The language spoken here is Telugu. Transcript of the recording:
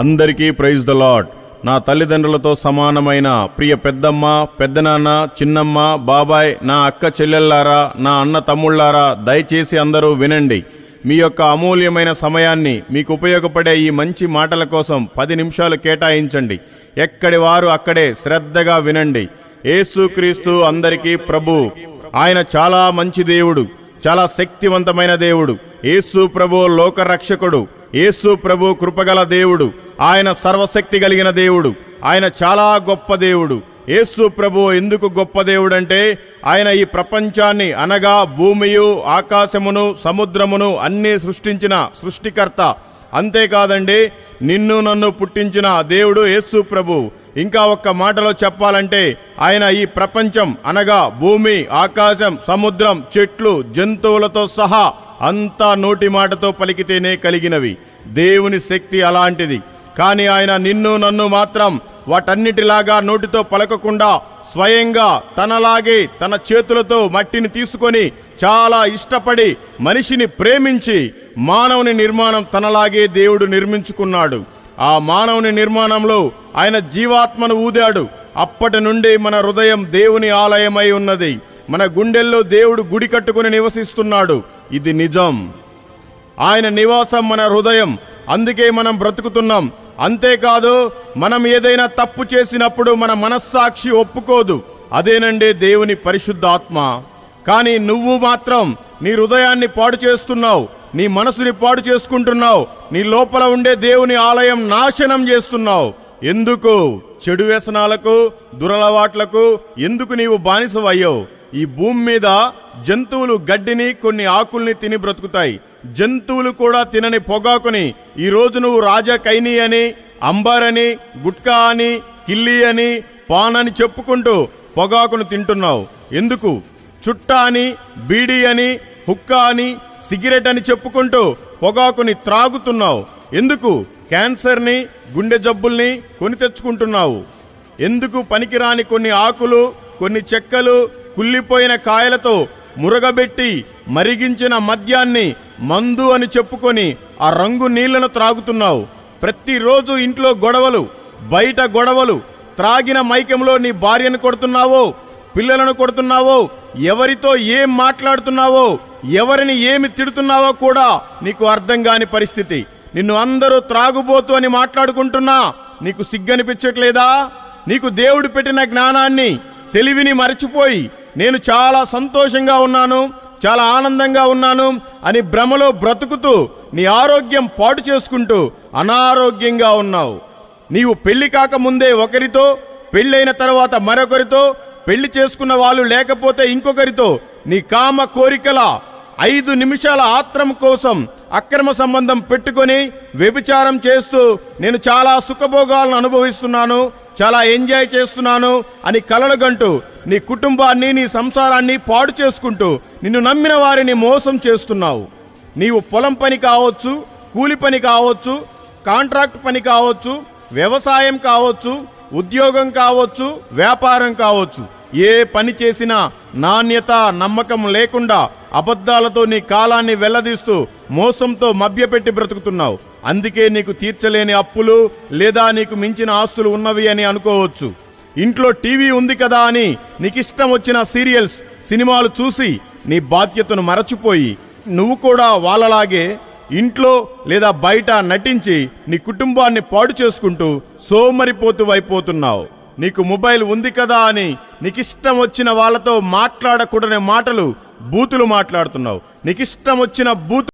అందరికీ ప్రైజ్ ద లాడ్ నా తల్లిదండ్రులతో సమానమైన ప్రియ పెద్దమ్మ పెద్దనాన్న చిన్నమ్మ బాబాయ్ నా అక్క చెల్లెళ్ళారా నా అన్న తమ్ముళ్ళారా దయచేసి అందరూ వినండి. మీ యొక్క అమూల్యమైన సమయాన్ని మీకు ఉపయోగపడే ఈ మంచి మాటల కోసం పది నిమిషాలు కేటాయించండి. ఎక్కడి వారు అక్కడే శ్రద్ధగా వినండి. యేసుక్రీస్తు అందరికీ ప్రభు. ఆయన చాలా మంచి దేవుడు చాలా శక్తివంతమైన దేవుడు. యేసు ప్రభు లోకరక్షకుడు. యేసు ప్రభు కృపగల దేవుడు. ఆయన సర్వశక్తి కలిగిన దేవుడు. ఆయన చాలా గొప్ప దేవుడు. యేసు ప్రభు ఎందుకు గొప్ప దేవుడంటే ఆయన ఈ ప్రపంచాన్ని అనగా భూమియు ఆకాశమును సముద్రమును అన్నీ సృష్టించిన సృష్టికర్త. అంతేకాదండి నిన్ను నన్ను పుట్టించిన దేవుడు యేసు ప్రభు. ఇంకా ఒక్క మాటలో చెప్పాలంటే ఆయన ఈ ప్రపంచం అనగా భూమి ఆకాశం సముద్రం చెట్లు జంతువులతో సహా అంతా నోటి మాటతో పలికితేనే కలిగినవి. దేవుని శక్తి అలాంటిది. కానీ ఆయన నిన్ను నన్ను మాత్రం వాటన్నిటిలాగా నోటితో పలకకుండా స్వయంగా తనలాగే తన చేతులతో మట్టిని తీసుకొని చాలా ఇష్టపడి మనిషిని ప్రేమించి మానవుని నిర్మాణం తనలాగే దేవుడు నిర్మించుకున్నాడు. ఆ మానవుని నిర్మాణంలో ఆయన జీవాత్మను ఊదాడు. అప్పటి నుండి మన హృదయం దేవుని ఆలయమై ఉన్నది. మన గుండెల్లో దేవుడు గుడి కట్టుకుని నివసిస్తున్నాడు. ఇది నిజం. ఆయన నివాసం మన హృదయం. అందుకే మనం బ్రతుకుతున్నాం. అంతేకాదు మనం ఏదైనా తప్పు చేసినప్పుడు మన మనస్సాక్షి ఒప్పుకోదు. అదేనండి దేవుని పరిశుద్ధాత్మ. కానీ నువ్వు మాత్రం నీ హృదయాన్ని పాడు చేస్తున్నావు. నీ మనసుని పాడు చేసుకుంటున్నావు. నీ లోపల ఉండే దేవుని ఆలయం నాశనం చేస్తున్నావు. ఎందుకు? చెడు వ్యసనాలకు దురలవాట్లకు ఎందుకు నీవు బానిసవయ్యావు? ఈ భూమి మీద జంతువులు గడ్డిని కొన్ని ఆకుల్ని తిని బ్రతుకుతాయి. జంతువులు కూడా తినని పొగాకుని ఈరోజు నువ్వు రాజా కైని అని అంబర్ అని గుట్కా అని కిల్లి అని పాన్ అని చెప్పుకుంటూ పొగాకును తింటున్నావు. ఎందుకు? చుట్ట అని బీడి అని హుక్కా అని సిగరెట్ అని చెప్పుకుంటూ పొగాకుని త్రాగుతున్నావు. ఎందుకు? క్యాన్సర్ని గుండె జబ్బుల్ని కొని తెచ్చుకుంటున్నావు. ఎందుకు పనికిరాని కొన్ని ఆకులు కొన్ని చెక్కలు కుళ్ళిపోయిన కాయలతో మురగబెట్టి మరిగించిన మద్యాన్ని మందు అని చెప్పుకొని ఆ రంగు నీళ్ళను త్రాగుతున్నావు. ప్రతిరోజు ఇంట్లో గొడవలు బయట గొడవలు త్రాగిన మైకంలో నీ భార్యను కొడుతున్నావో పిల్లలను కొడుతున్నావో ఎవరితో ఏం మాట్లాడుతున్నావో ఎవరిని ఏమి తిడుతున్నావో కూడా నీకు అర్థం కాని పరిస్థితి. నిన్ను అందరూ త్రాగుబోతు అని మాట్లాడుకుంటున్నా నీకు సిగ్గనిపించట్లేదా? నీకు దేవుడు పెట్టిన జ్ఞానాన్ని తెలివిని మరచిపోయి నేను చాలా సంతోషంగా ఉన్నాను చాలా ఆనందంగా ఉన్నాను అని భ్రమలో బ్రతుకుతూ నీ ఆరోగ్యం పాడు చేసుకుంటూ అనారోగ్యంగా ఉన్నావు. నీవు పెళ్ళి కాకముందే ఒకరితో పెళ్ళైన తర్వాత మరొకరితో పెళ్ళి చేసుకున్న వాళ్ళు లేకపోతే ఇంకొకరితో నీ కామ కోరికల ఐదు నిమిషాల ఆత్రం కోసం అక్రమ సంబంధం పెట్టుకొని వ్యభిచారం చేస్తూ నేను చాలా సుఖభోగాలను అనుభవిస్తున్నాను. చాలా ఎంజాయ్ చేస్తున్నాను అని కలలుగంటూ నీ కుటుంబాన్ని నీ సంసారాన్ని పాడు చేసుకుంటూ నిన్ను నమ్మిన వారిని మోసం చేస్తున్నావు. నీవు పొలం పని కావచ్చు కూలి పని కావచ్చు కాంట్రాక్ట్ పని కావచ్చు వ్యవసాయం కావచ్చు ఉద్యోగం కావచ్చు వ్యాపారం కావచ్చు. ఏ పని చేసినా నాణ్యత నమ్మకం లేకుండా అబద్ధాలతో నీ కాలాన్ని వెల్లదీస్తూ మోసంతో మభ్యపెట్టి బ్రతుకుతున్నావు. అందుకే నీకు తీర్చలేని అప్పులు లేదా నీకు మించిన ఆస్తులు ఉన్నవి అని అనుకోవచ్చు. ఇంట్లో టీవీ ఉంది కదా అని నీకిష్టం వచ్చిన సీరియల్స్ సినిమాలు చూసి నీ బాధ్యతను మరచిపోయి నువ్వు కూడా వాళ్ళలాగే ఇంట్లో లేదా బయట నటించి నీ కుటుంబాన్ని పాడు చేసుకుంటూ సోమరిపోతువైపోతున్నావు నీకు మొబైల్ ఉంది కదా అని నీకిష్టం వచ్చిన వాళ్ళతో మాట్లాడకూడని మాటలు బూతులు మాట్లాడుతున్నావు. నీకిష్టం వచ్చిన బూతు